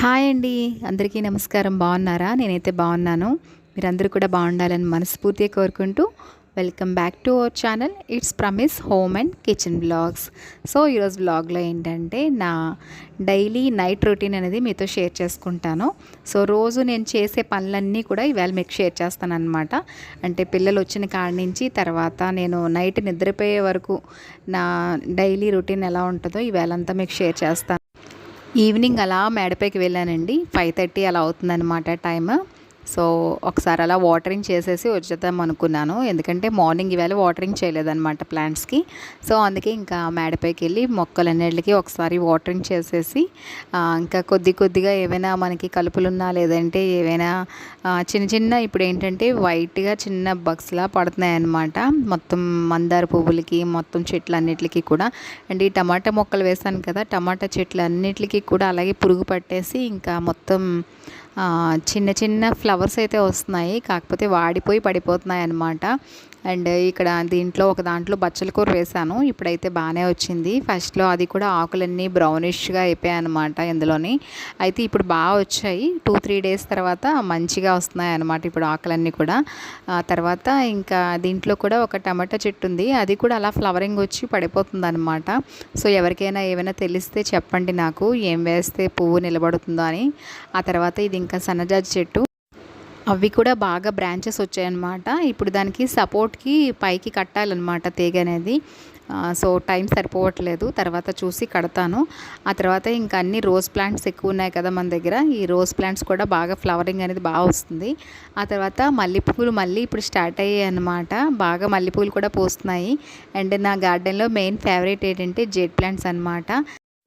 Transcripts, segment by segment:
Hi అండి. అందరికీ నమస్కారం. బాగున్నారా? నేనైతే బాగున్నాను. మీరందరూ కూడా బాగుండాలని మనస్ఫూర్తిగా కోరుకుంటూ welcome back to our channel. It's promise home and kitchen blogs. So ఈరోజు బ్లాగ్లో ఏంటంటే నా డైలీ నైట్ రొటీన్ అనేది మీతో షేర్ చేసుకుంటాను. సో రోజు నేను చేసే పనులన్నీ కూడా ఇవాళ మీకు షేర్ చేస్తాను అనమాట అంటే పిల్లలు వచ్చిన కాడి నుంచి తర్వాత నేను నైట్ నిద్రపోయే వరకు నా డైలీ రొటీన్ ఎలా ఉంటుందో ఇవాళంతా మీకు షేర్ చేస్తాను. ఈవినింగ్ అలా మేడపైకి వెళ్ళానండి. ఫైవ్ థర్టీ అలా అవుతుందన్నమాట టైమ్. సో ఒకసారి అలా వాటరింగ్ చేసేసి వచ్చేద్దాం అనుకున్నాను. ఎందుకంటే మార్నింగ్ ఈవేళ వాటరింగ్ చేయలేదన్నమాట ప్లాంట్స్కి. సో అందుకే ఇంకా మేడపైకి వెళ్ళి మొక్కలన్నిటికి ఒకసారి వాటరింగ్ చేసేసి ఇంకా కొద్ది కొద్దిగా ఏవైనా మనకి కలుపులున్నా లేదంటే ఏవైనా చిన్న చిన్న ఇప్పుడు ఏంటంటే వైట్గా చిన్న బగ్స్లా పడుతున్నాయి అన్నమాట మొత్తం మందార పువ్వులకి మొత్తం చెట్లన్నిటికీ కూడా. అండ్ ఈ టమాటా మొక్కలు వేసాను కదా టమాటా చెట్లు అన్నిటికీ కూడా అలాగే పురుగు పట్టేసి ఇంకా మొత్తం చిన్న చిన్న ఫ్లవర్స్ అయితే వస్తున్నాయి కాకపోతే వాడిపోయి పడిపోతున్నాయి అన్నమాట. అండ్ ఇక్కడ దీంట్లో ఒక దాంట్లో బచ్చల కూర వేశాను ఇప్పుడైతే బాగానే వచ్చింది. ఫస్ట్లో అది కూడా ఆకులన్నీ బ్రౌనిష్గా అయిపోయాయి అనమాట ఇందులోని. అయితే ఇప్పుడు బాగా వచ్చాయి టూ త్రీ డేస్ తర్వాత మంచిగా వస్తున్నాయి అనమాట ఇప్పుడు ఆకులన్నీ కూడా. ఆ తర్వాత ఇంకా దీంట్లో కూడా ఒక టమాటా చెట్టు ఉంది అది కూడా అలా ఫ్లవరింగ్ వచ్చి పడిపోతుంది అనమాట సో ఎవరికైనా ఏమైనా తెలిస్తే చెప్పండి నాకు ఏం వేస్తే పువ్వు నిలబడుతుందో అని. ఆ తర్వాత ఇది ఇంకా సన్నజాజి చెట్టు. అవి కూడా బాగా బ్రాంచెస్ వచ్చాయన్నమాట. ఇప్పుడు దానికి సపోర్ట్కి పైకి కట్టాలన్నమాట తీగ అనేది. సో టైం సరిపోవట్లేదు. తర్వాత చూసి కడతాను. ఆ తర్వాత ఇంకా అన్ని రోజ్ ప్లాంట్స్ ఎక్కువ ఉన్నాయి కదా మన దగ్గర. ఈ రోజ్ ప్లాంట్స్ కూడా బాగా ఫ్లవరింగ్ అనేది బాగా వస్తుంది. ఆ తర్వాత మల్లెపూలు మళ్ళీ ఇప్పుడు స్టార్ట్ అయ్యాయి అనమాట బాగా మల్లెపూలు కూడా పూస్తున్నాయి. అండ్ నా గార్డెన్లో మెయిన్ ఫేవరెట్ ఏంటంటే జెడ్ ప్లాంట్స్ అనమాట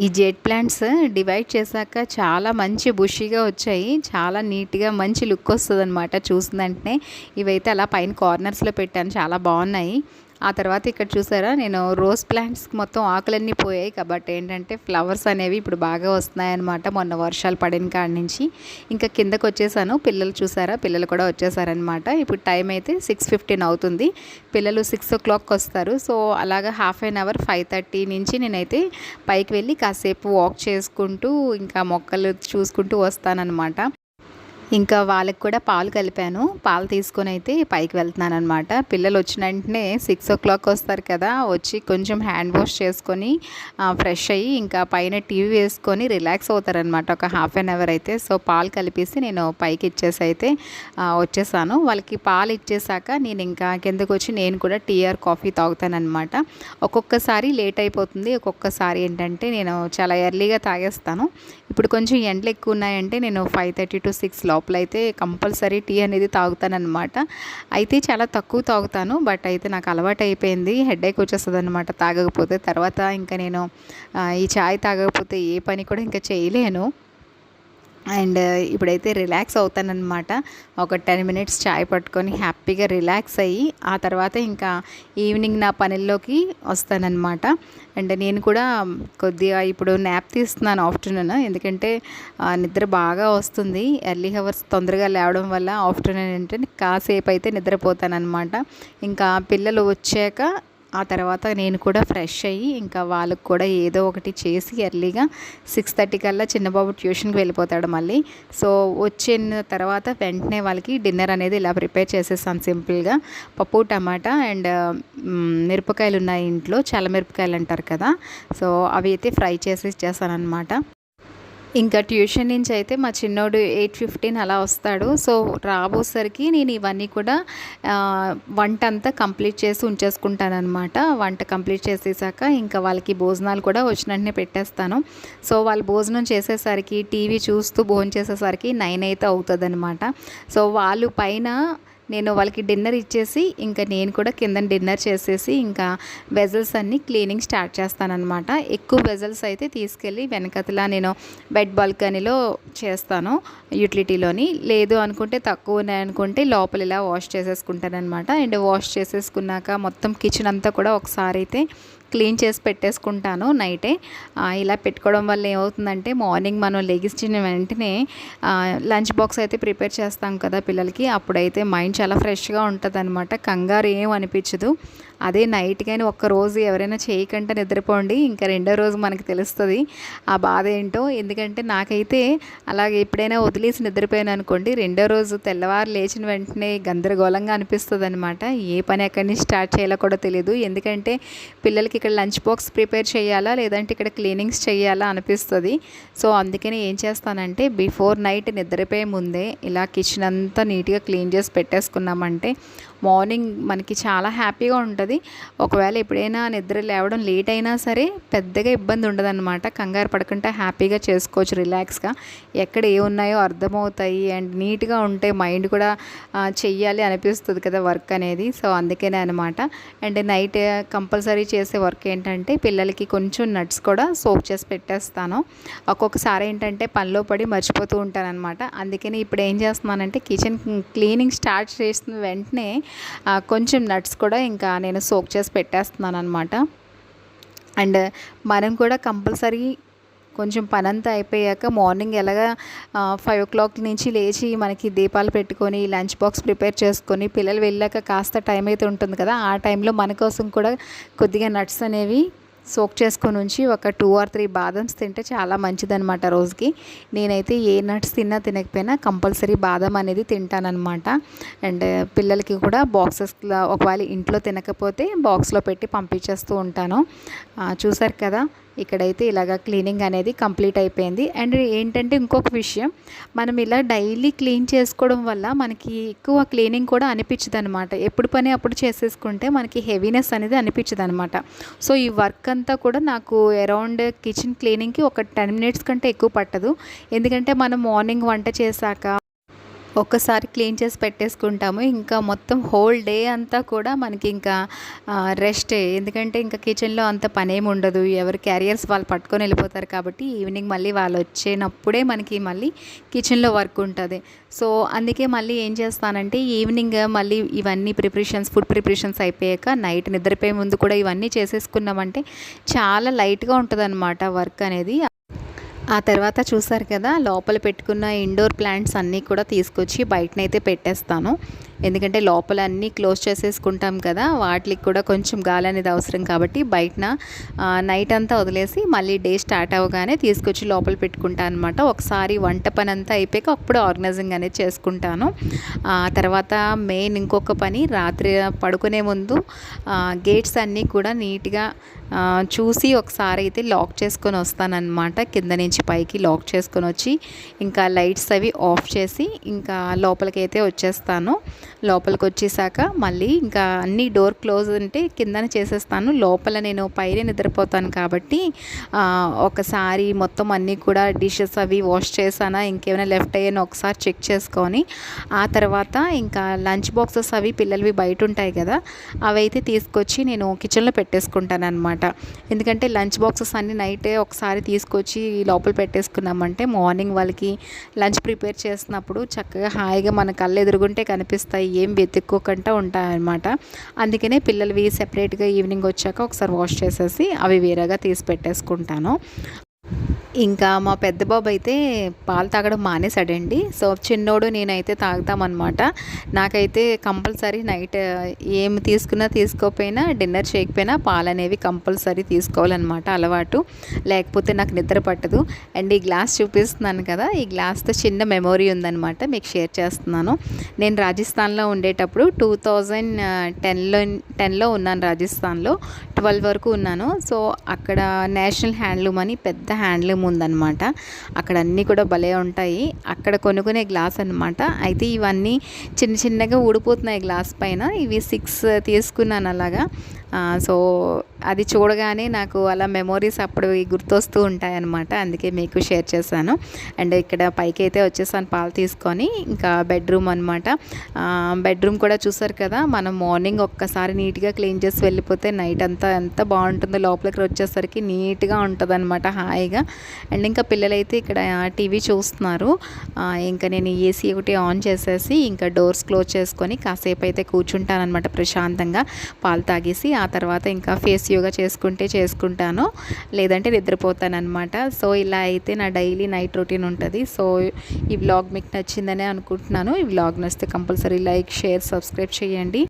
ఈ జెట్ ప్లాంట్స్ డివైడ్ చేశాక చాలా మంచి బుషీగా వచ్చాయి. చాలా నీట్గా మంచి లుక్ వస్తుంది అనమాట చూసిన వెంటనే. ఇవైతే అలా పైన కార్నర్స్లో పెట్టాను. చాలా బాగున్నాయి. ఆ తర్వాత ఇక్కడ చూసారా నేను రోజ్ ప్లాంట్స్ మొత్తం ఆకులన్నీ పోయాయి. కాబట్టి ఏంటంటే ఫ్లవర్స్ అనేవి ఇప్పుడు బాగా వస్తున్నాయి అనమాట మొన్న వర్షాలు పడిన కాడి నుంచి. ఇంకా కిందకు వచ్చేసాను. పిల్లలు చూసారా పిల్లలు కూడా వచ్చేసారనమాట ఇప్పుడు టైం అయితే సిక్స్ ఫిఫ్టీన్ అవుతుంది. పిల్లలు సిక్స్ ఓ క్లాక్ వస్తారు. సో అలాగా half an hour five thirty నుంచి నేనైతే పైకి వెళ్ళి కాసేపు వాక్ చేసుకుంటూ ఇంకా మొక్కలు చూసుకుంటూ వస్తానన్నమాట. ఇంకా వాళ్ళకి కూడా పాలు కలిపాను. పాలు తీసుకొని అయితే పైకి వెళ్తున్నాను అనమాట పిల్లలు వచ్చిన వెంటనే సిక్స్ ఓ క్లాక్ వస్తారు కదా వచ్చి కొంచెం హ్యాండ్ వాష్ చేసుకొని ఫ్రెష్ అయ్యి ఇంకా పైన టీవీ వేసుకొని రిలాక్స్ అవుతారనమాట ఒక హాఫ్ అన్ అవర్ అయితే. సో పాలు కలిపేసి నేను పైకి ఇచ్చేసి అయితే వచ్చేసాను. వాళ్ళకి పాలు ఇచ్చేసాక నేను ఇంకా కిందకు వచ్చి నేను కూడా టీ ఆర్ కాఫీ తాగుతానమాట ఒక్కొక్కసారి లేట్ అయిపోతుంది. ఒక్కొక్కసారి ఏంటంటే నేను చాలా ఎర్లీగా తాగేస్తాను. ఇప్పుడు కొంచెం ఎండలు ఎక్కువ ఉన్నాయంటే నేను ఫైవ్ థర్టీ టు సిక్స్ లోపల అయితే కంపల్సరీ టీ అనేది తాగుతానమాట అయితే చాలా తక్కువ తాగుతాను బట్ అయితే నాకు అలవాటు అయిపోయింది. హెడ్ఏక్ వచ్చేస్తుంది అనమాట తాగకపోతే. తర్వాత ఇంకా నేను ఈ చాయ్ తాగకపోతే ఏ పని కూడా ఇంకా చేయలేను. అండ్ ఇప్పుడైతే రిలాక్స్ అవుతానన్నమాట. ఒక టెన్ మినిట్స్ చాయ్ పట్టుకొని హ్యాపీగా రిలాక్స్ అయ్యి ఆ తర్వాత ఇంకా ఈవినింగ్ నా పనుల్లోకి వస్తానన్నమాట. అండ్ నేను కూడా కొద్దిగా ఇప్పుడు న్యాప్ తీస్తున్నాను ఆఫ్టర్నూన్. ఎందుకంటే నిద్ర బాగా వస్తుంది. ఎర్లీ హవర్స్ తొందరగా లేవడం వల్ల ఆఫ్టర్నూన్ అంటే కాసేపు అయితే నిద్రపోతానన్నమాట. ఇంకా పిల్లలు వచ్చాక ఆ తర్వాత నేను కూడా ఫ్రెష్ అయ్యి ఇంకా వాళ్ళకి కూడా ఏదో ఒకటి చేసి ఎర్లీగా సిక్స్ థర్టీ కల్లా చిన్నబాబు ట్యూషన్కి వెళ్ళిపోతాడు మళ్ళీ. సో వచ్చిన తర్వాత వెంటనే వాళ్ళకి డిన్నర్ అనేది ఇలా ప్రిపేర్ చేసేస్తాను సింపుల్గా పప్పు టమాటా అండ్ మిరపకాయలు ఉన్నాయి ఇంట్లో. చల్ల మిరపకాయలు అంటారు కదా. సో అవి అయితే ఫ్రై చేసి ఇచ్చేస్తాను అనమాట ఇంకా ట్యూషన్ నుంచి అయితే మా చిన్నోడు ఎయిట్ ఫిఫ్టీన్ అలా వస్తాడు. సో రాబోసరికి నేను ఇవన్నీ కూడా వంట అంతా కంప్లీట్ చేసి ఉంచేసుకుంటానమాట వంట కంప్లీట్ చేసేసాక ఇంకా వాళ్ళకి భోజనాలు కూడా వచ్చినట్టునే పెట్టేస్తాను. సో వాళ్ళు భోజనం చేసేసరికి టీవీ చూస్తూ భోజనం చేసేసరికి నైన్ అయితే అవుతుంది సో వాళ్ళు పైన నేను వాళ్ళకి డిన్నర్ ఇచ్చేసి ఇంకా నేను కూడా కింద డిన్నర్ చేసేసి ఇంకా వెజల్స్ అన్నీ క్లీనింగ్ స్టార్ట్ చేస్తానన్నమాట. ఎక్కువ వెజల్స్ అయితే తీసుకెళ్ళి వెనకతలా నేను బెడ్ బాల్కనీలో చేస్తాను యూటిలిటీలోని. లేదు అనుకుంటే తక్కువ ఉన్నాయి అనుకుంటే లోపల ఇలా వాష్ చేసేసుకుంటానమాట అండ్ వాష్ చేసేసుకున్నాక మొత్తం కిచెన్ అంతా కూడా ఒకసారి అయితే క్లీన్ చేసి పెట్టేసుకుంటాను నైటే. ఇలా పెట్టుకోవడం వల్ల ఏమవుతుందంటే మార్నింగ్ మనం లెగిసిన వెంటనే లంచ్ బాక్స్ అయితే ప్రిపేర్ చేస్తాం కదా పిల్లలకి. అప్పుడైతే మైండ్ చాలా ఫ్రెష్గా ఉంటుంది అనమాట కంగారు ఏం అనిపించదు. అదే నైట్ కానీ ఒక్కరోజు ఎవరైనా చేయకుండా నిద్రపోండి ఇంకా రెండో రోజు మనకు తెలుస్తుంది ఆ బాధ ఏంటో. ఎందుకంటే నాకైతే అలాగే ఎప్పుడైనా వదిలేసి నిద్రపోయాను అనుకోండి రెండో రోజు తెల్లవారు లేచిన వెంటనే గందరగోళంగా అనిపిస్తుంది అనమాట ఏ పని ఎక్కడి నుంచి స్టార్ట్ చేయాలో కూడా తెలియదు ఎందుకంటే పిల్లలకి ఇక్కడ లంచ్ బాక్స్ ప్రిపేర్ చేయాలా లేదంటే ఇక్కడ క్లీనింగ్స్ చేయాలా అనిపిస్తుంది. సో అందుకని ఏం చేస్తానంటే బిఫోర్ నైట్ నిద్రపోయే ముందే ఇలా కిచెన్ అంతా నీట్గా క్లీన్ చేసి పెట్టేసుకున్నామంటే మార్నింగ్ మనకి చాలా హ్యాపీగా ఉంటుంది. ఒకవేళ ఎప్పుడైనా నిద్ర లేవడం లేట్ అయినా సరే పెద్దగా ఇబ్బంది ఉండదన్నమాట. కంగారు పడకుండా హ్యాపీగా చేసుకోవచ్చు రిలాక్స్గా. ఎక్కడ ఏ ఉన్నాయో అర్థమవుతాయి అండ్ నీట్గా ఉంటే మైండ్ కూడా చెయ్యాలి అనిపిస్తుంది కదా వర్క్ అనేది. సో అందుకనే అనమాట అండ్ నైట్ కంపల్సరీ చేసే వర్క్ ఏంటంటే పిల్లలకి కొంచెం నట్స్ కూడా సోప్ చేసి పెట్టేస్తాను. ఒక్కొక్కసారి ఏంటంటే పనిలో పడి మర్చిపోతూ ఉంటానన్నమాట. అందుకని ఇప్పుడు ఏం చేస్తున్నానంటే కిచెన్ క్లీనింగ్ స్టార్ట్ చేసిన వెంటనే కొంచెం నట్స్ కూడా ఇంకా నేను సోక్ చేసి పెట్టేస్తున్నాను అనమాట అండ్ మనం కూడా కంపల్సరీ కొంచెం పనంతా అయిపోయాక మార్నింగ్ ఎలాగా ఫైవ్ ఓ క్లాక్ నుంచి లేచి మనకి దీపాలు పెట్టుకొని లంచ్ బాక్స్ ప్రిపేర్ చేసుకొని పిల్లలు వెళ్ళాక కాస్త టైం అయితే ఉంటుంది కదా ఆ టైంలో మన కోసం కూడా కొద్దిగా నట్స్ అనేవి సోక్ చేసుకొని ఉంచి ఒక టూ ఆర్ త్రీ బాదమ్స్ తింటే చాలా మంచిదనమాట రోజుకి. నేనైతే ఏ నట్స్ తిన్నా తినకపోయినా కంపల్సరీ బాదం అనేది తింటానన్నమాట. అండ్ పిల్లలకి కూడా బాక్సెస్లో ఒకవేళ ఇంట్లో తినకపోతే బాక్స్లో పెట్టి పంపించేస్తూ ఉంటాను. చూసారు కదా? ఇక్కడైతే ఇలాగ క్లీనింగ్ అనేది కంప్లీట్ అయిపోయింది. అండ్ ఏంటంటే ఇంకొక విషయం మనం ఇలా డైలీ క్లీన్ చేసుకోవడం వల్ల మనకి ఎక్కువ క్లీనింగ్ కూడా అనిపించదు అనమాట ఎప్పుడు పని అప్పుడు చేసేసుకుంటే మనకి హెవీనెస్ అనేది అనిపించదు అనమాట సో ఈ వర్క్ అంతా కూడా నాకు అరౌండ్ కిచెన్ క్లీనింగ్కి ఒక టెన్ మినిట్స్ కంటే ఎక్కువ పట్టదు. ఎందుకంటే మనం మార్నింగ్ వంట చేశాక ఒక్కసారి క్లీన్ చేసి పెట్టేసుకుంటాము. ఇంకా మొత్తం హోల్ డే అంతా కూడా మనకి ఇంకా రెస్టే ఎందుకంటే ఇంకా కిచెన్లో అంత పనేమి ఉండదు. ఎవరు క్యారియర్స్ వాళ్ళు పట్టుకొని వెళ్ళిపోతారు కాబట్టి ఈవినింగ్ మళ్ళీ వాళ్ళు వచ్చేనప్పుడే మనకి మళ్ళీ కిచెన్లో వర్క్ ఉంటుంది. సో అందుకే మళ్ళీ ఏం చేస్తానంటే ఈవినింగ్ మళ్ళీ ఇవన్నీ ప్రిపరేషన్స్ ఫుడ్ ప్రిపరేషన్స్ అయిపోయాక నైట్ నిద్రపోయే ముందు కూడా ఇవన్నీ చేసేసుకున్నామంటే చాలా లైట్గా ఉంటుంది వర్క్ అనేది. ఆ తర్వాత చూసారు కదా లోపల పెట్టుకున్న ఇండోర్ ప్లాంట్స్ అన్నీ కూడా తీసుకొచ్చి బయటనైతే పెట్టేస్తాను. ఎందుకంటే లోపల అన్నీ క్లోజ్ చేసేసుకుంటాం కదా వాటికి కూడా కొంచెం గాలి అనేది అవసరం కాబట్టి బయటన నైట్ అంతా వదిలేసి మళ్ళీ డే స్టార్ట్ అవ్వగానే తీసుకొచ్చి లోపల పెట్టుకుంటాను అనమాట ఒకసారి వంట పని అంతా అయిపోయాక అప్పుడు ఆర్గనైజింగ్ అనేది చేసుకుంటాను. ఆ తర్వాత మెయిన్ ఇంకొక పని రాత్రి పడుకునే ముందు గేట్స్ అన్నీ కూడా నీట్గా చూసి ఒకసారి అయితే లాక్ చేసుకొని వస్తానన్నమాట. కింద నుంచి పైకి లాక్ చేసుకొని వచ్చి ఇంకా లైట్స్ అవి ఆఫ్ చేసి ఇంకా లోపలికి అయితే వచ్చేస్తాను. లోపలికి వచ్చేసాక మళ్ళీ ఇంకా అన్ని డోర్ క్లోజ్ ఉంటే కిందన చేసేస్తాను. లోపల నేను పైన నిద్రపోతాను కాబట్టి ఒకసారి మొత్తం అన్నీ కూడా డిషెస్ అవి వాష్ చేసానా ఇంకేమైనా లెఫ్ట్ అయ్యానో ఒకసారి చెక్ చేసుకొని ఆ తర్వాత ఇంకా లంచ్ బాక్సెస్ అవి పిల్లలవి బయట ఉంటాయి కదా అవి అయితే తీసుకొచ్చి నేను కిచెన్లో పెట్టేసుకుంటాను అనమాట ఎందుకంటే లంచ్ బాక్సెస్ అన్ని నైటే ఒకసారి తీసుకొచ్చి లోపల పెట్టేసుకున్నామంటే మార్నింగ్ వాళ్ళకి లంచ్ ప్రిపేర్ చేసినప్పుడు చక్కగా హాయిగా మన కళ్ళు ఎదురుగుంటే కనిపిస్తాయి. ఏం వెతుక్కోకుండా ఉంటాయన్నమాట. అందుకనే పిల్లలవి సెపరేట్గా ఈవినింగ్ వచ్చాక ఒకసారి వాష్ చేసేసి అవి వేరేగా తీసి పెట్టేసుకుంటాను. ఇంకా మా పెద్ద బాబు అయితే పాలు తాగడం మానేశాడండి. సో చిన్నోడు నేనైతే తాగుతామన్నమాట. నాకైతే కంపల్సరీ నైట్ ఏమి తీసుకున్నా తీసుకోకపోయినా డిన్నర్ చేయకపోయినా పాలు అనేవి కంపల్సరీ తీసుకోవాలన్నమాట అలవాటు. లేకపోతే నాకు నిద్ర పట్టదు. అండ్ ఈ గ్లాస్ చూపిస్తున్నాను కదా ఈ గ్లాస్తో చిన్న మెమొరీ ఉందన్నమాట మీకు షేర్ చేస్తున్నాను. నేను రాజస్థాన్లో ఉండేటప్పుడు టూ థౌజండ్ టెన్లో టెన్లో ఉన్నాను రాజస్థాన్లో. ట్వెల్వ్ వరకు ఉన్నాను. సో అక్కడ నేషనల్ హ్యాండ్లూమ్ అని పెద్ద హ్యాండ్లూమ్ ఉందన్నమాట. అక్కడ అన్నీ కూడా భలే ఉంటాయి. అక్కడ కొనుక్కునే గ్లాస్ అనమాట అయితే ఇవన్నీ చిన్న చిన్నగా ఊడిపోతున్నాయి గ్లాస్ పైన. ఇవి సిక్స్ తీసుకున్నాను అలాగా. సో అది చూడగానే నాకు అలా మెమోరీస్ అప్పుడు గుర్తొస్తూ ఉంటాయన్నమాట. అందుకే మీకు షేర్ చేశాను. అండ్ ఇక్కడ పైకి అయితే వచ్చేసాను పాలు తీసుకొని ఇంకా బెడ్రూమ్ అనమాట బెడ్రూమ్ కూడా చూసారు కదా మనం మార్నింగ్ ఒక్కసారి నీట్గా క్లీన్ చేసి వెళ్ళిపోతే నైట్ అంతా ఎంత బాగుంటుందో లోపలికి వచ్చేసరికి నీట్గా ఉంటుంది అనమాట హాయిగా. అండ్ ఇంకా పిల్లలైతే ఇక్కడ టీవీ చూస్తున్నారు. ఇంకా నేను ఏసీ ఒకటి ఆన్ చేసేసి ఇంకా డోర్స్ క్లోజ్ చేసుకొని కాసేపు అయితే కూర్చుంటానమాట ప్రశాంతంగా. పాలు తాగేసి ఆ తర్వాత ఇంకా ఫేస్ యోగా చేసుకుంటే చేసుకుంటాను. లేదంటే నిద్రపోతాను అనమాట సో ఇలా అయితే నా డైలీ నైట్ రొటీన్ ఉంటుంది. సో ఈ వ్లాగ్ మీకు నచ్చిందనే అనుకుంటున్నాను. ఈ వ్లాగ్ నచ్చితే కంపల్సరీ లైక్ షేర్ సబ్స్క్రైబ్ చేయండి.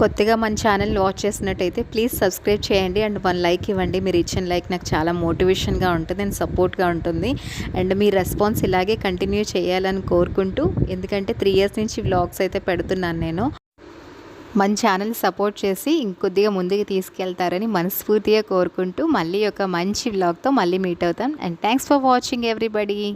కొత్తగా మన ఛానల్ వాచ్ చేసినట్టయితే ప్లీజ్ సబ్స్క్రైబ్ చేయండి. అండ్ వన్ లైక్ ఇవ్వండి. మీరు ఇచ్చిన లైక్ నాకు చాలా మోటివేషన్గా ఉంటుంది. అండ్ సపోర్ట్గా ఉంటుంది. అండ్ మీ రెస్పాన్స్ ఇలాగే కంటిన్యూ చేయాలని కోరుకుంటూ ఎందుకంటే త్రీ ఇయర్స్ నుంచి వ్లాగ్స్ అయితే పెడుతున్నాను నేను. మన ఛానల్ సపోర్ట్ చేసి ఇంకొద్దిగా ముందుకు తీసుకెళ్తారని మనస్ఫూర్తిగా కోరుకుంటూ మళ్ళీ ఒక మంచి వ్లాగ్తో మళ్ళీ మీట్ అవుతాం. And thanks for watching everybody